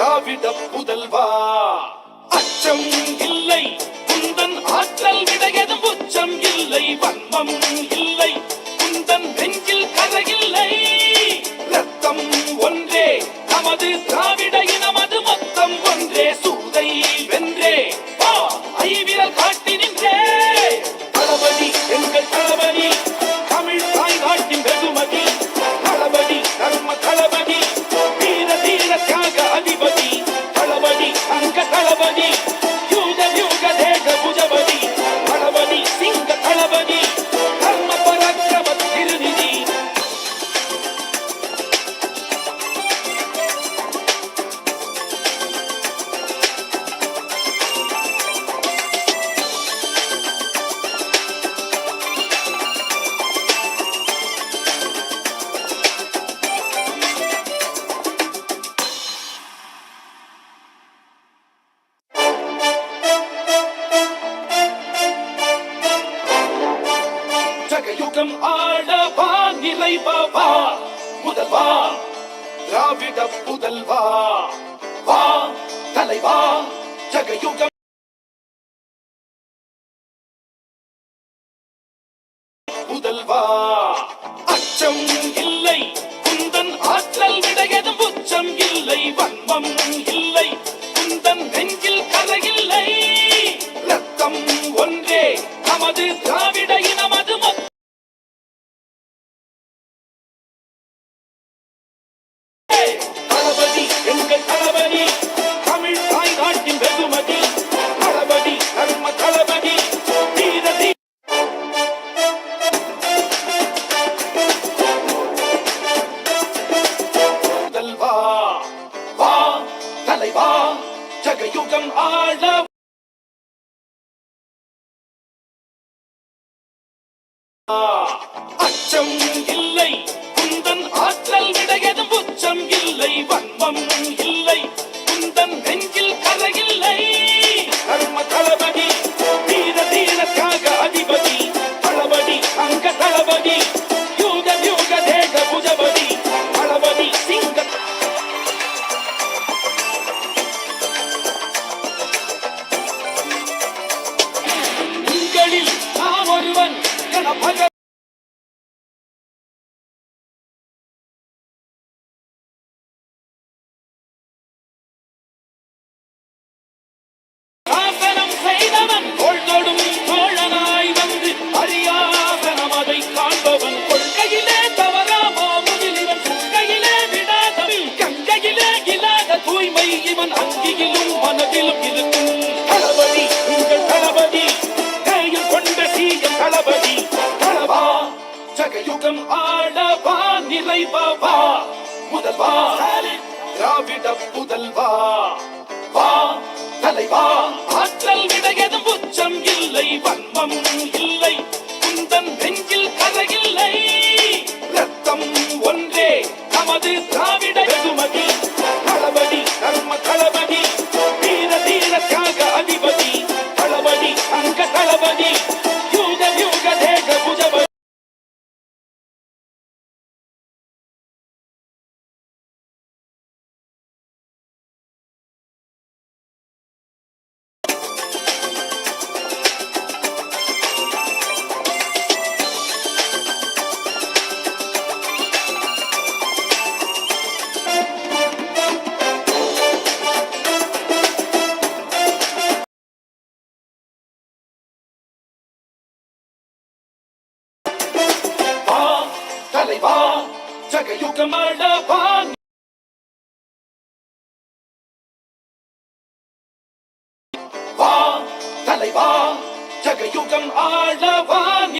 திராவிட புதல்வா? அச்சம் இல்லை. குந்தன் ஆற்றல் விடையதும் உச்சம் இல்லை. வன்மம் இல்லை. குந்தன் நெஞ்சில் கதையில்லை ரத்தம் ஒன்றே. நமது திராவிட இனமது மொத்தம் ஒன்றே. சூதை வென்றே. வா ஐவிரல் காட்டி. ஜகயுகம் ஆடவா நிறைவா முதல்வா திராவிட புதல்வா வா. தலைவா ஜகயுகம். புதல்வா அச்சம் இல்லை. குந்தன் ஆற்றல் விடையதும் உச்சம் இல்லை. வன்மம் இல்லை. குந்தன் நெஞ்சில் கதையில்லை ரத்தம் ஒன்றே நமது வா தலைவா ஜகயுகம் ஆள அச்சம் இல்லை. up. ஜகயுகம் ஆடவா நிறைவா முதல்வா திராவிட புதல்வா வா தலைவா. ஆற்றல் விடையதும் உச்சம் இல்லை வன்மம் இல்லை. தலைவா ஜகயுகம் ஆளவா வா தலைவா ஜகயுகம் ஆளவா.